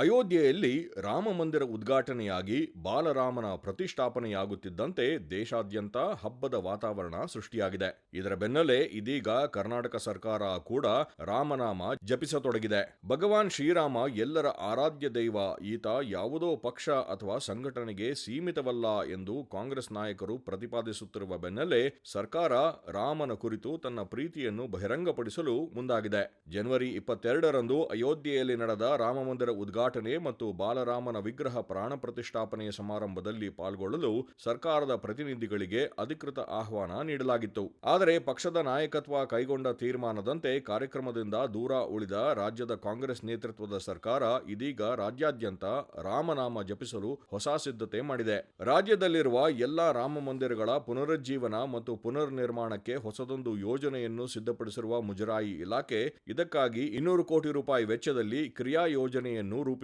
ಅಯೋಧ್ಯೆಯಲ್ಲಿ ರಾಮ ಮಂದಿರ ಉದ್ಘಾಟನೆಯಾಗಿ ಬಾಲರಾಮನ ಪ್ರತಿಷ್ಠಾಪನೆಯಾಗುತ್ತಿದ್ದಂತೆ ದೇಶಾದ್ಯಂತ ಹಬ್ಬದ ವಾತಾವರಣ ಸೃಷ್ಟಿಯಾಗಿದೆ. ಇದರ ಬೆನ್ನಲ್ಲೇ ಇದೀಗ ಕರ್ನಾಟಕ ಸರ್ಕಾರ ಕೂಡ ರಾಮನಾಮ ಜಪಿಸತೊಡಗಿದೆ. ಭಗವಾನ್ ಶ್ರೀರಾಮ ಎಲ್ಲರ ಆರಾಧ್ಯ ದೈವ, ಈತ ಯಾವುದೋ ಪಕ್ಷ ಅಥವಾ ಸಂಘಟನೆಗೆ ಸೀಮಿತವಲ್ಲ ಎಂದು ಕಾಂಗ್ರೆಸ್ ನಾಯಕರು ಪ್ರತಿಪಾದಿಸುತ್ತಿರುವ ಬೆನ್ನಲ್ಲೇ ಸರ್ಕಾರ ರಾಮನ ಕುರಿತು ತನ್ನ ಪ್ರೀತಿಯನ್ನು ಬಹಿರಂಗಪಡಿಸಲು ಮುಂದಾಗಿದೆ. ಜನವರಿ ಇಪ್ಪತ್ತೆರಡರಂದು ಅಯೋಧ್ಯೆಯಲ್ಲಿ ನಡೆದ ರಾಮಮಂದಿರ ಉದ್ಘಾಟನೆ ಮತ್ತು ಬಾಲರಾಮನ ವಿಗ್ರಹ ಪ್ರಾಣ ಪ್ರತಿಷ್ಠಾಪನೆಯ ಸಮಾರಂಭದಲ್ಲಿ ಪಾಲ್ಗೊಳ್ಳಲು ಸರ್ಕಾರದ ಪ್ರತಿನಿಧಿಗಳಿಗೆ ಅಧಿಕೃತ ಆಹ್ವಾನ ನೀಡಲಾಗಿತ್ತು. ಆದರೆ ಪಕ್ಷದ ನಾಯಕತ್ವ ಕೈಗೊಂಡ ತೀರ್ಮಾನದಂತೆ ಕಾರ್ಯಕ್ರಮದಿಂದ ದೂರ ಉಳಿದ ರಾಜ್ಯದ ಕಾಂಗ್ರೆಸ್ ನೇತೃತ್ವದ ಸರ್ಕಾರ ಇದೀಗ ರಾಜ್ಯಾದ್ಯಂತ ರಾಮನಾಮ ಜಪಿಸಲು ಹೊಸ ಸಿದ್ಧತೆ ಮಾಡಿದೆ. ರಾಜ್ಯದಲ್ಲಿರುವ ಎಲ್ಲಾ ರಾಮ ಮಂದಿರಗಳ ಪುನರುಜ್ಜೀವನ ಮತ್ತು ಪುನರ್ ನಿರ್ಮಾಣಕ್ಕೆ ಹೊಸದೊಂದು ಯೋಜನೆಯನ್ನು ಸಿದ್ಧಪಡಿಸಿರುವ ಮುಜರಾಯಿ ಇಲಾಖೆ ಇದಕ್ಕಾಗಿ ಇನ್ನೂರು ಕೋಟಿ ರೂಪಾಯಿ ವೆಚ್ಚದಲ್ಲಿ ಕ್ರಿಯಾ ಯೋಜನೆಯನ್ನು ರೂಪಿಸಿದೆ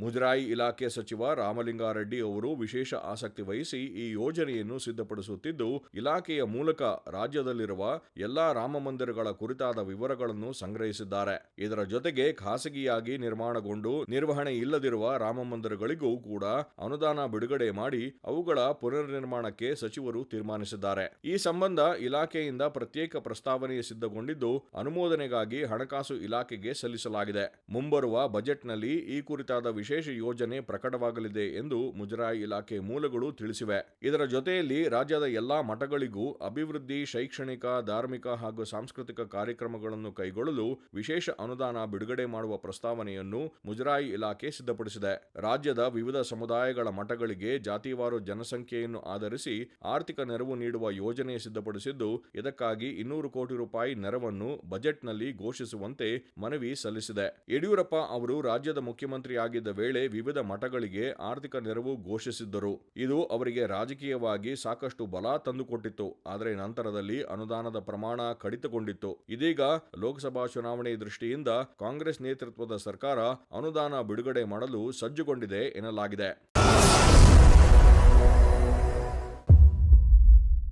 ಮುಜರಾಯಿ ಇಲಾಖೆ ಸಚಿವ ರಾಮಲಿಂಗಾರೆಡ್ಡಿ ಅವರು ವಿಶೇಷ ಆಸಕ್ತಿ ವಹಿಸಿ ಈ ಯೋಜನೆಯನ್ನು ಸಿದ್ಧಪಡಿಸುತ್ತಿದ್ದು, ಇಲಾಖೆಯ ಮೂಲಕ ರಾಜ್ಯದಲ್ಲಿರುವ ಎಲ್ಲಾ ರಾಮಮಂದಿರಗಳ ಕುರಿತಾದ ವಿವರಗಳನ್ನು ಸಂಗ್ರಹಿಸಿದ್ದಾರೆ. ಇದರ ಜೊತೆಗೆ ಖಾಸಗಿಯಾಗಿ ನಿರ್ಮಾಣಗೊಂಡು ನಿರ್ವಹಣೆ ಇಲ್ಲದಿರುವ ರಾಮಮಂದಿರಗಳಿಗೂ ಕೂಡ ಅನುದಾನ ಬಿಡುಗಡೆ ಮಾಡಿ ಅವುಗಳ ಪುನರ್ ನಿರ್ಮಾಣಕ್ಕೆ ಸಚಿವರು ತೀರ್ಮಾನಿಸಿದ್ದಾರೆ. ಈ ಸಂಬಂಧ ಇಲಾಖೆಯಿಂದ ಪ್ರತ್ಯೇಕ ಪ್ರಸ್ತಾವನೆ ಸಿದ್ಧಗೊಂಡಿದ್ದು, ಅನುಮೋದನೆಗಾಗಿ ಹಣಕಾಸು ಇಲಾಖೆಗೆ ಸಲ್ಲಿಸಲಾಗಿದೆ. ಮುಂಬರುವ ಬಜೆಟ್ನಲ್ಲಿ ಈ ಕುರಿತಾದ ವಿಶೇಷ ಯೋಜನೆ ಪ್ರಕಟವಾಗಲಿದೆ ಎಂದು ಮುಜರಾಯಿ ಇಲಾಖೆ ಮೂಲಗಳು ತಿಳಿಸಿವೆ. ಇದರ ಜೊತೆಯಲ್ಲಿ ರಾಜ್ಯದ ಎಲ್ಲಾ ಮಠಗಳಿಗೂ ಅಭಿವೃದ್ಧಿ, ಶೈಕ್ಷಣಿಕ, ಧಾರ್ಮಿಕ ಹಾಗೂ ಸಾಂಸ್ಕೃತಿಕ ಕಾರ್ಯಕ್ರಮಗಳನ್ನು ಕೈಗೊಳ್ಳಲು ವಿಶೇಷ ಅನುದಾನ ಬಿಡುಗಡೆ ಮಾಡುವ ಪ್ರಸ್ತಾವನೆಯನ್ನು ಮುಜರಾಯಿ ಇಲಾಖೆ ಸಿದ್ಧಪಡಿಸಿದೆ. ರಾಜ್ಯದ ವಿವಿಧ ಸಮುದಾಯಗಳ ಮಠಗಳಿಗೆ ಜಾತಿವಾರು ಜನಸಂಖ್ಯೆಯನ್ನು ಆಧರಿಸಿ ಆರ್ಥಿಕ ನೆರವು ನೀಡುವ ಯೋಜನೆ ಸಿದ್ಧಪಡಿಸಿದ್ದು, ಇದಕ್ಕಾಗಿ ಇನ್ನೂರು ಕೋಟಿ ರೂಪಾಯಿ ನೆರವನ್ನು ಬಜೆಟ್ನಲ್ಲಿ ಘೋಷಿಸುವಂತೆ ಮನವಿ ಸಲ್ಲಿಸಿದೆ. ಯಡಿಯೂರಪ್ಪ ಅವರು ರಾಜ್ಯದ ಮುಖ್ಯಮಂತ್ರಿಯಾಗಿದ್ದ ವೇಳೆ ವಿವಿಧ ಮಠಗಳಿಗೆ ಆರ್ಥಿಕ ನೆರವು ಘೋಷಿಸಿದ್ದರು. ಇದು ಅವರಿಗೆ ರಾಜಕೀಯವಾಗಿ ಸಾಕಷ್ಟು ಬಲ ತಂದುಕೊಟ್ಟಿತ್ತು. ಆದರೆ ನಂತರದಲ್ಲಿ ಅನುದಾನದ ಪ್ರಮಾಣ ಕಡಿತಗೊಂಡಿತ್ತು. ಇದೀಗ ಲೋಕಸಭಾ ಚುನಾವಣೆ ದೃಷ್ಟಿಯಿಂದ ಕಾಂಗ್ರೆಸ್ ನೇತೃತ್ವದ ಸರ್ಕಾರ ಅನುದಾನ ಬಿಡುಗಡೆ ಮಾಡಲು ಸಜ್ಜುಗೊಂಡಿದೆ ಎನ್ನಲಾಗಿದೆ.